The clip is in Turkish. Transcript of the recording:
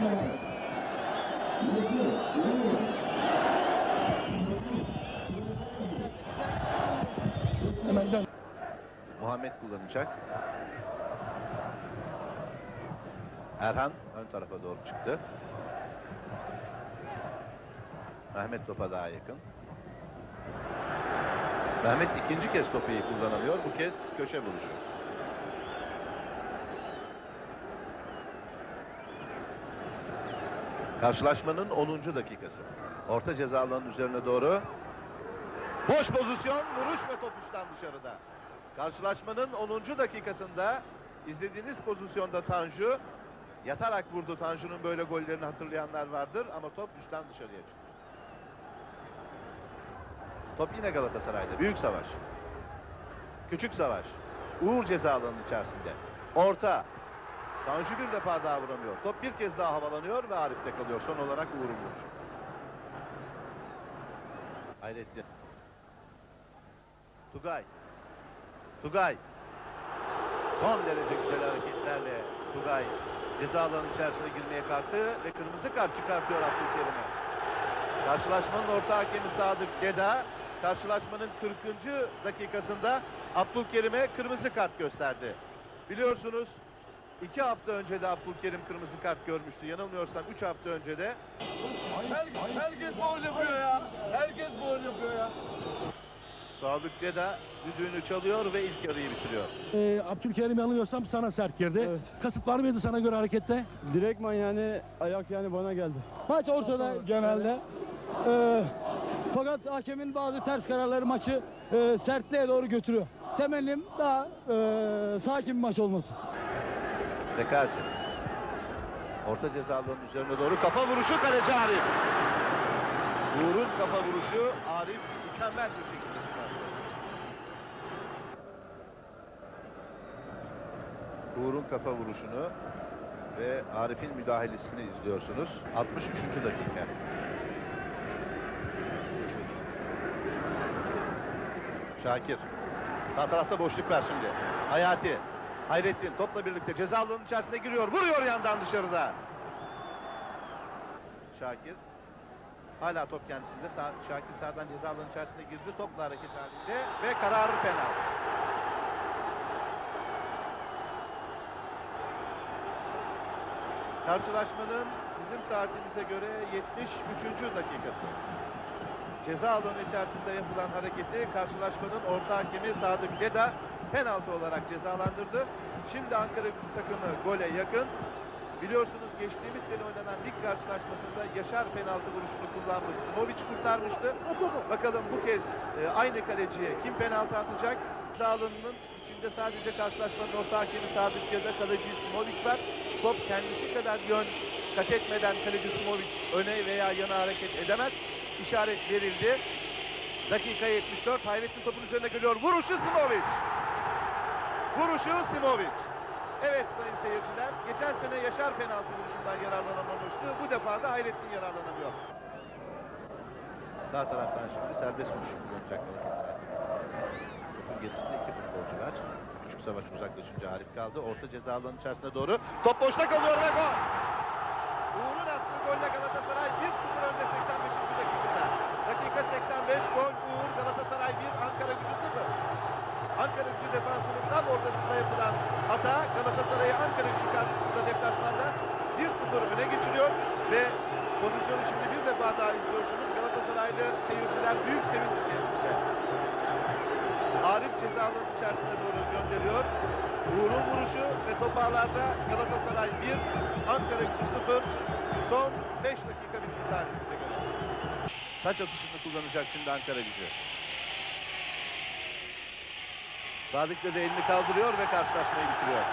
Hemen. Muhammed kullanacak. Erhan ön tarafa doğru çıktı. Mehmet topa daha yakın. Mehmet ikinci kez topu iyi kullanamıyor. Bu kez köşe vuruşu. Karşılaşmanın 10. dakikası. Orta ceza alanının üzerine doğru. Boş pozisyon, vuruş ve top uçtan dışarıda. Karşılaşmanın 10. dakikasında izlediğiniz pozisyonda Tanju yatarak vurdu. Tanju'nun böyle gollerini hatırlayanlar vardır ama top üstten dışarıya çıktı. Top yine Galatasaray'da. Büyük savaş. Küçük savaş. Uğur ceza alanının içerisinde. Orta. Tanju bir defa daha vuramıyor. Top bir kez daha havalanıyor ve Arif'te kalıyor. Son olarak Uğur'un vuruşu. Hayrettin. Tugay. Tugay. Son derece güzel hareketlerle Tugay ceza alanının içerisine girmeye kalktı ve kırmızı kart çıkartıyor Abdülkerim'e. Karşılaşmanın orta hakemi Sadık Geda karşılaşmanın 40. dakikasında Abdülkerim'e kırmızı kart gösterdi. Biliyorsunuz iki hafta önce de Abdülkerim kırmızı kart görmüştü. Yanılmıyorsam 3 hafta önce de Her, herkes gol yapıyor ya. Herkes gol yapıyor ya. Sadık Geda düdüğünü çalıyor ve ilk yarıyı bitiriyor. Ee, Abdülkerim yanılmıyorsam sana sert girdi. Evet. Kasıt var mıydı sana göre harekette? Direktman yani ayak yani bana geldi. Maç ortada genelde. Ee, fakat hakemin bazı ters kararları maçı e, sertliğe doğru götürüyor. Temennim daha e, sakin bir maç olması. Bekasi. Orta ceza alanının üzerine doğru kafa vuruşu kaleci Arif. Uğur'un kafa vuruşu Arif mükemmel bir şekilde çıkarttı. Uğur'un kafa vuruşunu ve Arif'in müdahalesini izliyorsunuz. 63. dakika. Şakir. Sağ tarafta boşluk var şimdi. Hayati. Hayrettin topla birlikte ceza alanının içerisine giriyor. Vuruyor yandan dışarıda. Şakir. Hala top kendisinde. Sağ, Şakir sağdan ceza alanının içerisine girdi. Topla hareket halinde ve kararı penaltı. Karşılaşmanın bizim saatimize göre 73. dakikası. Ceza alanı içerisinde yapılan hareketi karşılaşmanın orta hakemi Sadık Geda penaltı olarak cezalandırdı. Şimdi Ankara gücü takımı gole yakın. Biliyorsunuz geçtiğimiz sene oynanan lig karşılaşmasında Yaşar penaltı vuruşunu kullanmış. Simovic kurtarmıştı. Bakalım bu kez e, aynı kaleciye kim penaltı atacak? Ceza alanının içinde sadece karşılaşmanın orta hakemi Sadık Geda kaleci Simovic var. Top kendisi kadar yön kat etmeden kaleci Simovic öne veya yana hareket edemez. İşaret verildi. Dakika 74. Hayrettin topun üzerine geliyor. Vuruşu Simovic. Vuruşu Simovic. Evet sayın seyirciler. Geçen sene Yaşar penaltı vuruşundan yararlanamamıştı. Bu defa da Hayrettin yararlanamıyor. Sağ taraftan şimdi serbest vuruş kullanacak Galatasaray. Topun gerisinde iki futbolcu var. Küçük savaş uzaklaşınca Arif kaldı. Orta ceza alanının içerisine doğru. Top boşta kalıyor ve gol. Uğur'un attığı golle Galatasaray 1-0 önde 85. dakikada. Dakika 85 gol Uğur Galatasaray 1 Ankara gücü 0. Ankara gücü defansının tam ortasında yapılan hata Galatasaray'ı Ankara gücü karşısında deplasmanda 1-0 öne geçiriyor ve pozisyonu şimdi bir defa daha izliyorsunuz. Galatasaraylı seyirciler büyük sevinç içerisinde. Arif ceza alanının içerisine doğru gönderiyor. Uğur'un vuruşu ve top ağlarda Galatasaray 1, Ankara gücü 0. Son 5 dakika bizim saatimize. Taç atışını kullanacak şimdi Ankara gücü. Sadık da elini kaldırıyor ve karşılaşmayı bitiriyor.